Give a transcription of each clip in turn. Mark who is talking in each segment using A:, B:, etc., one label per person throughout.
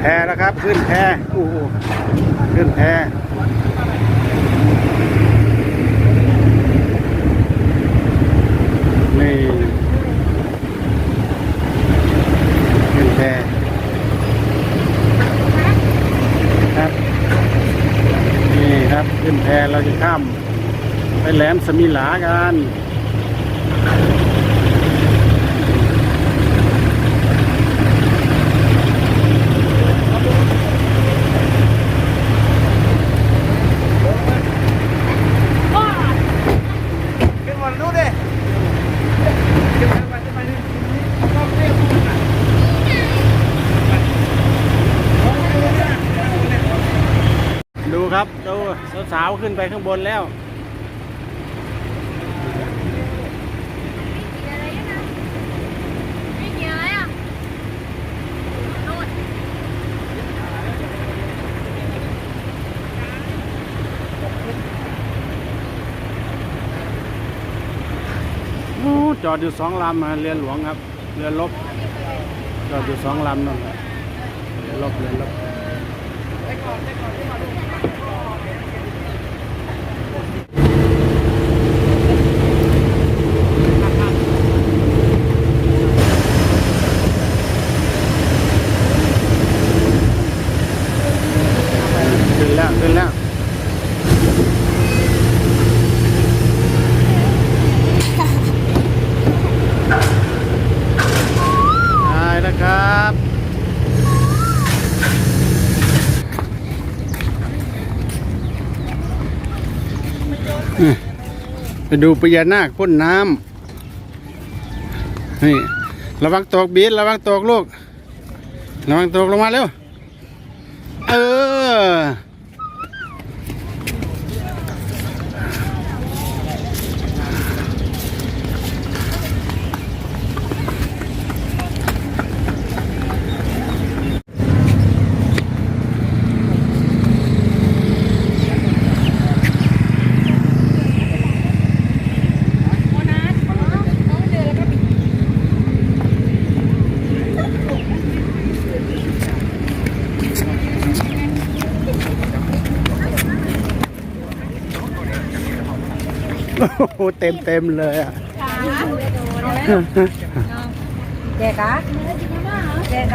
A: แพแล้วครับ ขึ้นแพโอ้โหขึ้นแพนี่ขึ้นแพครับ นี่ครับขึ้นแพเราจะข้ามไปแหลมสมิหลากัน
B: ขึ้นมาดูดิ
A: ดูครับ ดู สาวๆขึ้นไปข้างบนแล้ว
C: ไม่เกี่ยวอะไรอะโน่น
A: โอ้จอดอยู่สองลำอะเรือหลวงครับ เรือลบ จอดอยู่สองลำนั่นแหละเรือลบเรือลบขึ้นแล้วขึ้นแล้ว ได้นะครับ นี่ ไปดูพญานาคพ่นน้ำนี่ระวังตกบีดระวังตกลูกระวังตกลงมาเร็ว เออ โอ้โหเต็มเต็มเลยอะ
C: เจ๊กะเจ๊ก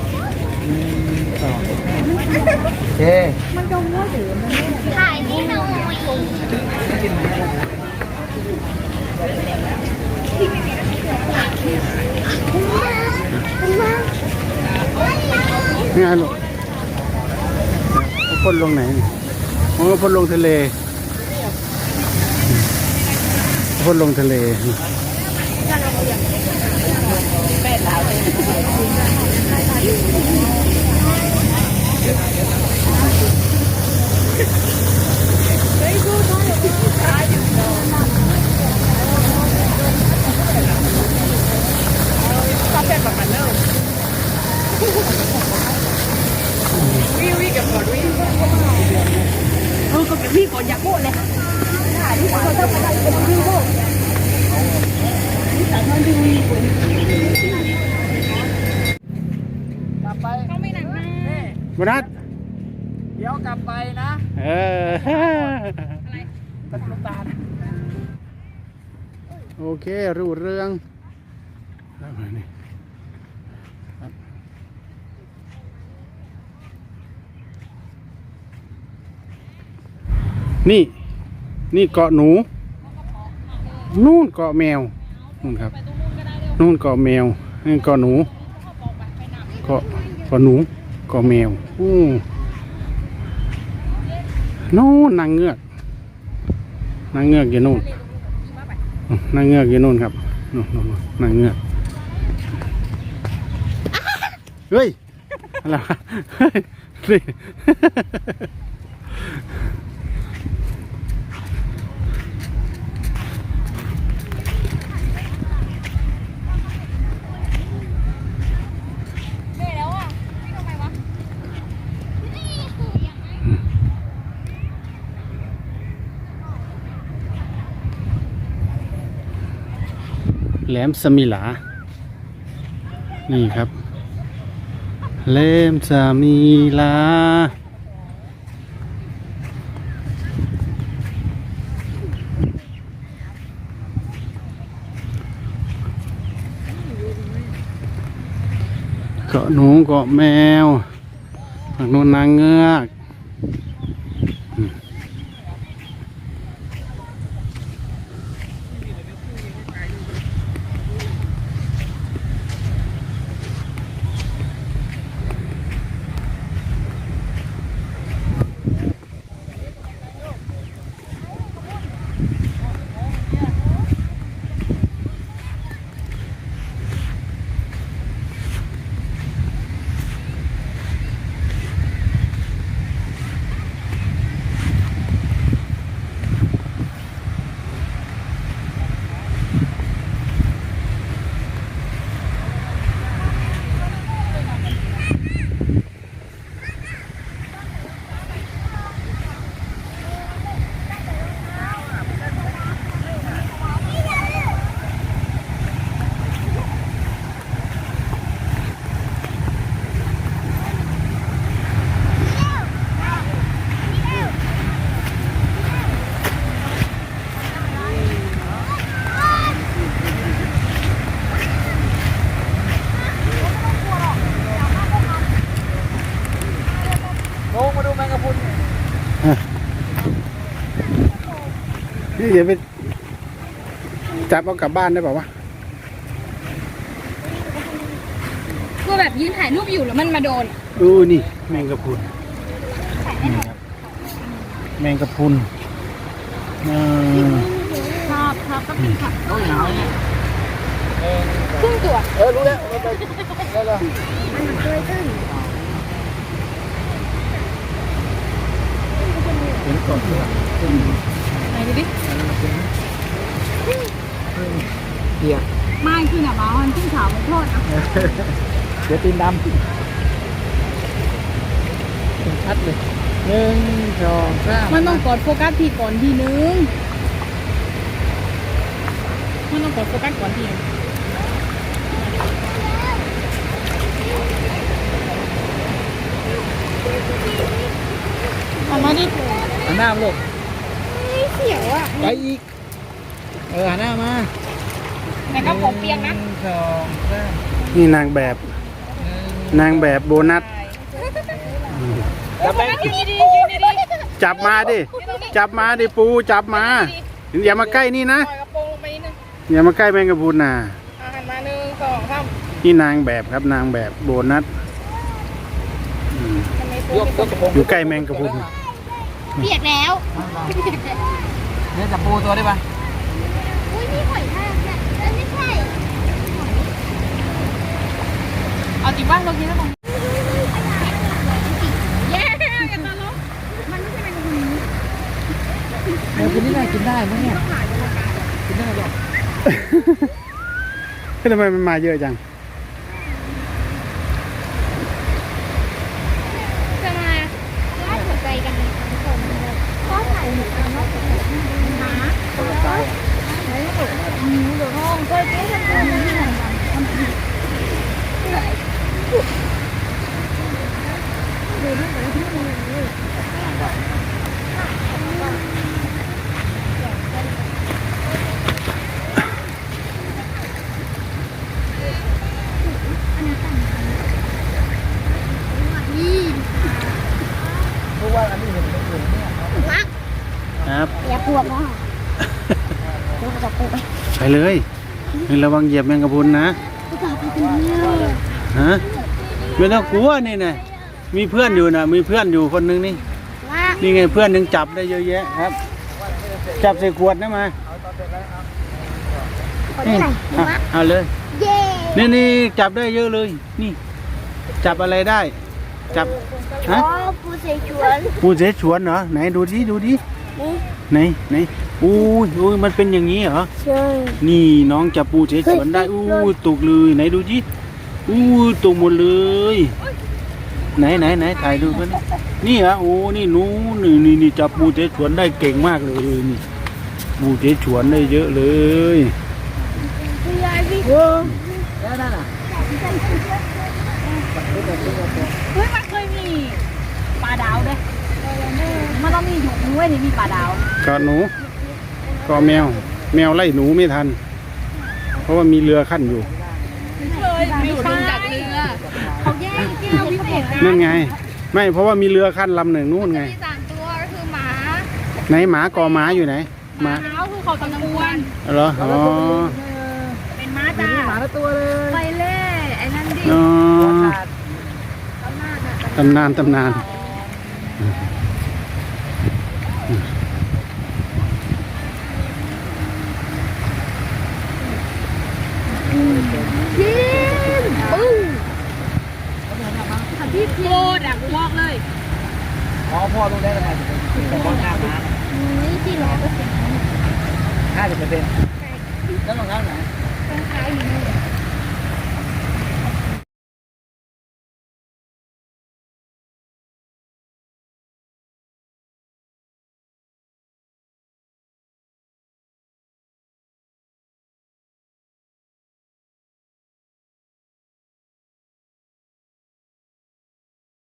B: สองสามเห็นท่ามั้งหนึ่งสองโอเค
C: ถ่ายนี่หน่อย
A: นี่ไงลูกพ่นลงไหนนี่อ๋อพ่นลงทะเลพ่นลงทะเล
C: เก
B: ลับไป
C: เขาไม่หนักนะ
B: นี่
A: โบนัส
B: เดี๋ยวกลับไปนะ
A: เออ
B: เป็นลูกตาล
A: โอเค รู้เรื่องครับนี่ครับนี่ นี่เกาะหนู นู่นเกาะแมว นู่นครับ นู่นเกาะแมวนี่เกาะหนู เกาะเกาะหนูเก็แมวอู้นู่นนางเงือกนางเงือกอยู่นู่นนางเงือกอยู่นู่นครับนู่นนนางเงือกเฮ้ยอะไรเฮ้ยนี่
C: เหนื่อยแล้วอะวิ่งทำไมวะ
A: แหลมสมิลา นี่ครับแหลมสมิลา เกาะหนูเกาะแมวฝั่งโน้นนางเงือก
B: นี่
A: เดี๋ยวไปจับเอากลับบ้านได้เปล่าวะ
C: ก็แบบยืนถ่ายรูปอยู่แล้วมันมาโดน
A: ดูนี่ แมงกะพรุนนี่ครับแมงกะพรุนเออ
C: ชอบชอบก็เป็นค่ะ
B: เขาหนาวเนี่ยเออ
C: ครึ่งตัว
B: เออรู้แล้วรู้แล้วแล้วแล้ว
C: มันเคยขึ้น
B: เห็นก่อนที่หลัง
C: ไหน ดูดิ
B: เปียก
C: ไม่ขึ้นอะบ้ามันขึ้นขาวมันโทษนะ
B: เดี๋ยวตีนดำเห็นชัดเลยหนึ่งสองสาม
C: มันต้องกดโฟกัสทีก่อนทีนึงมันต้องกดโฟกัสก่อนทีนึงออกมาดิ
B: หันหน้ามาลูก
C: เสียวอะ
B: ไปอีก เออหันหน้ามา
C: แต่ก็ผมเปียกนะ
B: หงสองสาม
A: นี่นางแบบ
B: หนึ่ง
A: นางแบบโบนัส
B: จับแบง
C: ยืนดีๆยืนดีๆ
A: จับมาดิ จับมาดิปูจับมาอย่ามาใกล้นี่นะ
C: ปล่อยกระโปรงลงไปนิดนึง
A: อย่ามาใกล้แมงกะพรุนนะ
C: อะหันมาหนึ่งสองสาม
A: นี่นางแบบครับนางแบบโบนัสอืม
C: ทำไม
B: ยกยกกระโปรง
A: อยู่ใกล้แมงกะพรุน
C: เปียกแล้ว
B: เนี่ยจับปูตัวได้ปะ
C: อุ้ยมีหอยทากเนี่ยเออไม่ใช่เอาจริงว่าเราคิดว่าตรงนี้เย้อย่าตาลบมันไม่ใช่เป็นตรงนี้
B: เออคุณนี่น่ากินได้ไหมเนี่ยกินได้หรอ
A: เฮ้ยทำไมมันมาเยอะจัง
C: จะมาว่าหัวใจกันทุกคนก็ถ่ายหมดแล้วเนาะหา
B: ตัวตาย
C: หนูเดี๋ยวห้องก็ เจ๊ทำตัวนี้
B: รู้ว่าอันนี้เห็นเป็นอื่นเนี่ย
A: ครับ
C: อย่าปวดนะลูกจะปวด
A: ไปเลยเฮ้ยระวังเหยียบแมงกะพรุนนะ
C: ลูกจะไปเป็นเนื้อ
A: ฮะไม่ต้องกลัวนี่นะมีเพื่อนอยู่นะมีเพื่อนอยู่คนนึงนี่
C: ว่า
A: นี่ไงเพื่อนยังจับได้เยอะแยะครับ จับใส่ขวดนะมา
C: คน
A: นี่
C: ไหน
A: อะ
C: วะ
A: เอาเลย
C: เย้
A: นี่นี่จับได้เยอะเลย นี่ จับอะไรได้ จับ
C: อ๋
A: ฮะ
C: อปูเสฉวน
A: ปูเสฉวนเหรอไหนดูดิดูดิ
C: นี่
A: ไหนไหนอู้ยอู้ยมันเป็นอย่างนี้เหรอ
C: ใช่
A: นี่น้องจับปูเฉฉวนได้อู้ยตุกเลยไหนดูจิอู้ยตุกหมดเลย ไหนไหนไหนถ่ายดูกันนี่เหรอโอ้นี่หนูนี่นี่นี่จับปูเฉฉวนได้เก่งมากเลยนี่ปูเฉฉวนได้เยอะเลย
C: พี่ยายพี่
B: แล้วนั่นน่ะ
D: เฮ้ยมันเคยมีปลาดาวด้วย มันต้องมีอยู่ด้วยนี่มีปลาดาว
A: กอดหนูกอดแมว แมวไล่หนูไม่ทัน เพราะว่ามีเรือขั้นอยู่
D: เคยมีลงจากเรือ เขาแย่งแก้วพิเศษนะ
A: นั่นไง ไม่เพราะว่ามีเรือขั้นลำหนึ่งนู่นไง
D: มีสามตัวก็คือหมา
A: ไหนหมากอหมาอยู่ไหนหมา
D: เท้าคือเขาตะกวน
A: เหรออ๋อ
D: เป็นม้า
B: มี
D: จ้า
B: หมาละตัวเลย
D: ไปเล่ไอ้นั่นดิ
A: อ๋อตำนานตำนาน
D: โคตรอะกูบอกเลย
B: อ๋อพ่อรู้ได้แล้วไงเป็นคนหน้าม้า
C: นี่ที่ร้อยเปอร์เซ็นต์
B: ห้าสิบเปอร์เซ็นต์แล้วรองเท้าไหน
C: ต้องขายอยู่นี่